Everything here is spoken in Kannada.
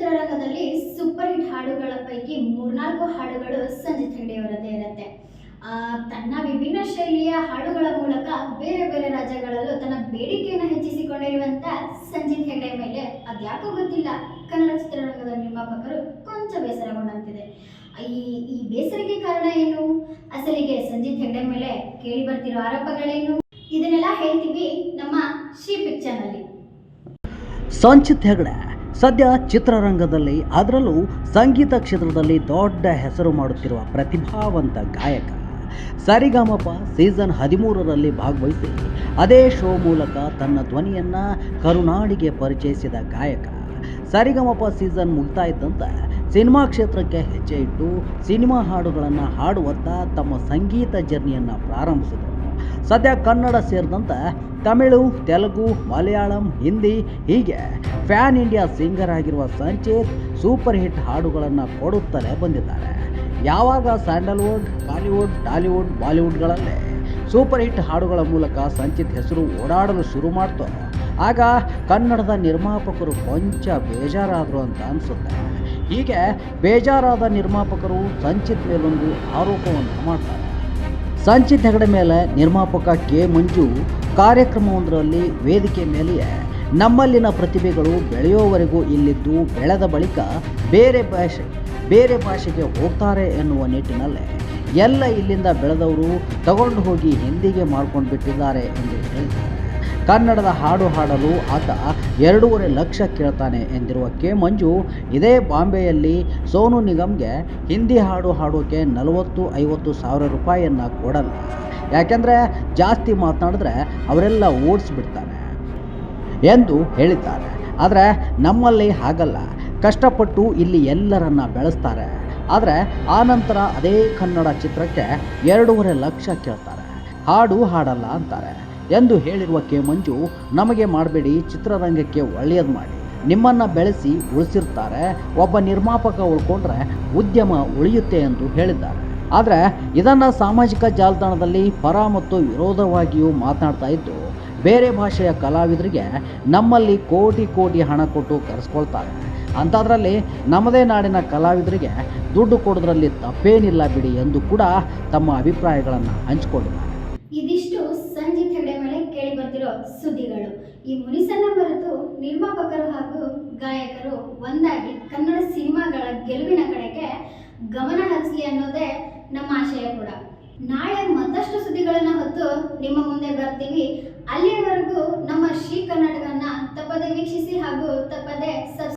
ಚಿತ್ರರಂಗದಲ್ಲಿ ಸೂಪರ್ ಹಿಟ್ ಹಾಡುಗಳ ಪೈಕಿ ಮೂರ್ನಾಲ್ಕು ಹಾಡುಗಳು ಸಂಜಿತ್ ಹೆಗ್ಡೆಯವರದ್ದೇ ಇರುತ್ತೆ. ತನ್ನ ವಿಭಿನ್ನ ಶೈಲಿಯ ಹಾಡುಗಳ ಮೂಲಕ ಬೇರೆ ಬೇರೆ ರಾಜ್ಯಗಳಲ್ಲೂ ತನ್ನ ಬೇಡಿಕೆಯನ್ನು ಹೆಚ್ಚಿಸಿಕೊಂಡಿರುವಂತ ಸಂಜಿತ್ ಹೆಗ್ಡೆ ಮೇಲೆ ಅದ್ಯಾಕೋ ಗೊತ್ತಿಲ್ಲ. ಕನ್ನಡ ಚಿತ್ರರಂಗದ ನಿರ್ಮಾಪಕರು ಕೊಂಚ ಬೇಸರಗೊಂಡಂತಿದೆ. ಈ ಈ ಬೇಸರಿಗೆ ಕಾರಣ ಏನು? ಅಸಲಿಗೆ ಸಂಜಿತ್ ಹೆಗ್ಡೆ ಮೇಲೆ ಕೇಳಿ ಬರ್ತಿರೋ ಆರೋಪಗಳೇನು? ಇದನ್ನೆಲ್ಲ ಹೇಳ್ತೀವಿ ನಮ್ಮ ಶ್ರೀ ಪಿಕ್ಚರ್ನಲ್ಲಿ ಸಂಚಿತ್ ಹೆಗಡೆ ಸದ್ಯ ಚಿತ್ರರಂಗದಲ್ಲಿ ಅದರಲ್ಲೂ ಸಂಗೀತ ಕ್ಷೇತ್ರದಲ್ಲಿ ದೊಡ್ಡ ಹೆಸರು ಮಾಡುತ್ತಿರುವ ಪ್ರತಿಭಾವಂತ ಗಾಯಕ ಸರಿಗಮಪ ಸೀಸನ್ ಹದಿಮೂರರಲ್ಲಿ ಭಾಗವಹಿಸಿ, ಅದೇ ಶೋ ಮೂಲಕ ತನ್ನ ಧ್ವನಿಯನ್ನು ಕರುನಾಡಿಗೆ ಪರಿಚಯಿಸಿದ ಗಾಯಕ ಸರಿಗಮಪ ಸೀಸನ್ ಮುಗ್ತಾ ಇದ್ದಂತೆ ಸಿನಿಮಾ ಕ್ಷೇತ್ರಕ್ಕೆ ಹೆಜ್ಜೆ ಇಟ್ಟು ಸಿನಿಮಾ ಹಾಡುಗಳನ್ನು ಹಾಡುವತ್ತ ತಮ್ಮ ಸಂಗೀತ ಜರ್ನಿಯನ್ನು ಪ್ರಾರಂಭಿಸಿದರು. ಸದ್ಯ ಕನ್ನಡ ಸೇರಿದಂತೆ ತಮಿಳು, ತೆಲುಗು, ಮಲಯಾಳಂ, ಹಿಂದಿ, ಹೀಗೆ ಫ್ಯಾನ್ ಇಂಡಿಯಾ ಸಿಂಗರ್ ಆಗಿರುವ ಸಂಚೇತ್ ಸೂಪರ್ ಹಿಟ್ ಹಾಡುಗಳನ್ನು ಕೊಡುತ್ತಲೇ ಬಂದಿದ್ದಾರೆ. ಯಾವಾಗ ಸ್ಯಾಂಡಲ್ವುಡ್, ಬಾಲಿವುಡ್, ಟಾಲಿವುಡ್, ಬಾಲಿವುಡ್ಗಳಲ್ಲೇ ಸೂಪರ್ ಹಿಟ್ ಹಾಡುಗಳ ಮೂಲಕ ಸಂಚಿತ್ ಹೆಸರು ಓಡಾಡಲು ಶುರು ಮಾಡ್ತೋ ಆಗ ಕನ್ನಡದ ನಿರ್ಮಾಪಕರು ಕೊಂಚ ಬೇಜಾರಾದರು ಅಂತ ಅನಿಸುತ್ತೆ. ಹೀಗೆ ಬೇಜಾರಾದ ನಿರ್ಮಾಪಕರು ಸಂಚಿತ್ ಮೇಲೊಂದು ಆರೋಪವನ್ನು ಮಾಡ್ತಾರೆ. ಸಂಚಿತ್ ಹೆಗಡೆ ಮೇಲೆ ನಿರ್ಮಾಪಕ ಕೆ ಮಂಜು ಕಾರ್ಯಕ್ರಮವೊಂದರಲ್ಲಿ ವೇದಿಕೆ ಮೇಲೆಯೇ ನಮ್ಮಲ್ಲಿನ ಪ್ರತಿಭೆಗಳು ಬೆಳೆಯೋವರೆಗೂ ಇಲ್ಲಿದ್ದು ಬೆಳೆದ ಬಳಿಕ ಬೇರೆ ಭಾಷೆ, ಬೇರೆ ಭಾಷೆಗೆ ಹೋಗ್ತಾರೆ ಎನ್ನುವ ನಿಟ್ಟಿನಲ್ಲಿ ಎಲ್ಲ ಇಲ್ಲಿಂದ ಬೆಳೆದವರು ತಗೊಂಡು ಹೋಗಿ ಹಿಂದಿಗೆ ಮಾಡ್ಕೊಂಡು ಬಿಟ್ಟಿದ್ದಾರೆ ಎಂದು ಹೇಳಿದ್ದಾರೆ. ಕನ್ನಡದ ಹಾಡು ಹಾಡಲು ಆತ ಎರಡೂವರೆ ಲಕ್ಷ ಕೇಳ್ತಾನೆ ಎಂದಿರುವ ಕೆ ಮಂಜು, ಇದೇ ಬಾಂಬೆಯಲ್ಲಿ ಸೋನು ನಿಗಮ್ಗೆ ಹಿಂದಿ ಹಾಡು ಹಾಡೋಕೆ ನಲವತ್ತು, ಐವತ್ತು ಸಾವಿರ ರೂಪಾಯಿಯನ್ನು ಕೊಡಲ್ಲ. ಯಾಕೆಂದರೆ ಜಾಸ್ತಿ ಮಾತನಾಡಿದ್ರೆ ಅವರೆಲ್ಲ ಓಡಿಸ್ಬಿಡ್ತಾನೆ ಎಂದು ಹೇಳಿದ್ದಾರೆ. ಆದರೆ ನಮ್ಮಲ್ಲಿ ಹಾಗಲ್ಲ. ಕಷ್ಟಪಟ್ಟು ಇಲ್ಲಿ ಎಲ್ಲರನ್ನ ಬೆಳೆಸ್ತಾರೆ. ಆದರೆ ಆನಂತರ ಅದೇ ಕನ್ನಡ ಚಿತ್ರಕ್ಕೆ ಎರಡೂವರೆ ಲಕ್ಷ ಕೇಳ್ತಾರೆ. ಹಾಡು ಹಾಡಲ್ಲ ಅಂತಾರೆ. ಎಂದು ಹೇಳಿರುವ ಕೆ ಮಂಜು, ನಮಗೆ ಮಾಡಬೇಡಿ, ಚಿತ್ರರಂಗಕ್ಕೆ ಒಳ್ಳೆಯದು ಮಾಡಿ. ನಿಮ್ಮನ್ನು ಬೆಳೆಸಿ ಉಳಿಸಿರ್ತಾರೆ. ಒಬ್ಬ ನಿರ್ಮಾಪಕ ಉಳ್ಕೊಂಡ್ರೆ ಉದ್ಯಮ ಉಳಿಯುತ್ತೆ ಎಂದು ಹೇಳಿದ್ದಾರೆ. ಆದರೆ ಇದನ್ನು ಸಾಮಾಜಿಕ ಜಾಲತಾಣದಲ್ಲಿ ಪರ ಮತ್ತು ವಿರೋಧವಾಗಿಯೂ ಮಾತನಾಡ್ತಾ ಇದ್ದು, ಬೇರೆ ಭಾಷೆಯ ಕಲಾವಿದರಿಗೆ ನಮ್ಮಲ್ಲಿ ಕೋಟಿ ಕೋಟಿ ಹಣ ಕೊಟ್ಟು ಕರೆಸ್ಕೊಳ್ತಾರೆ. ಅಂಥದ್ರಲ್ಲಿ ನಮ್ಮದೇ ನಾಡಿನ ಕಲಾವಿದರಿಗೆ ದುಡ್ಡು ಕೊಡೋದ್ರಲ್ಲಿ ತಪ್ಪೇನಿಲ್ಲ ಬಿಡಿ ಎಂದು ಕೂಡ ತಮ್ಮ ಅಭಿಪ್ರಾಯಗಳನ್ನು ಹಂಚಿಕೊಂಡಿದ್ದಾರೆ ಇದಿಷ್ಟು ಸಂಜಿತ್ ಹೆಗಡೆ ಮೇಲೆ ಕೇಳಿ ಬರ್ತಿರೋ ಸುದ್ದಿಗಳು. ಈ ಮುನಿಸನ್ನ ಮರೆತು ನಿರ್ಮಾಪಕರು ಹಾಗೂ ಗಾಯಕರು ಒಂದಾಗಿ ಕನ್ನಡ ಸಿನಿಮಾಗಳ ಗೆಲುವಿನ ಕಡೆಗೆ ಗಮನ ಹರಿಸಲಿ ಅನ್ನೋದೇ ನಮ್ಮ ಆಶಯ ಕೂಡ. ನಾಳೆ ಮತ್ತಷ್ಟು ಸುದ್ದಿಗಳನ್ನ ಹೊತ್ತು ನಿಮ್ಮ ಮುಂದೆ ಬರ್ತೀವಿ. ಅಲ್ಲಿಯವರೆಗೂ ನಮ್ಮ ಶ್ರೀ ಕನ್ನಡಗನ್ನ ತಪ್ಪದೆ ವೀಕ್ಷಿಸಿ ಹಾಗೂ ತಪ್ಪದೆ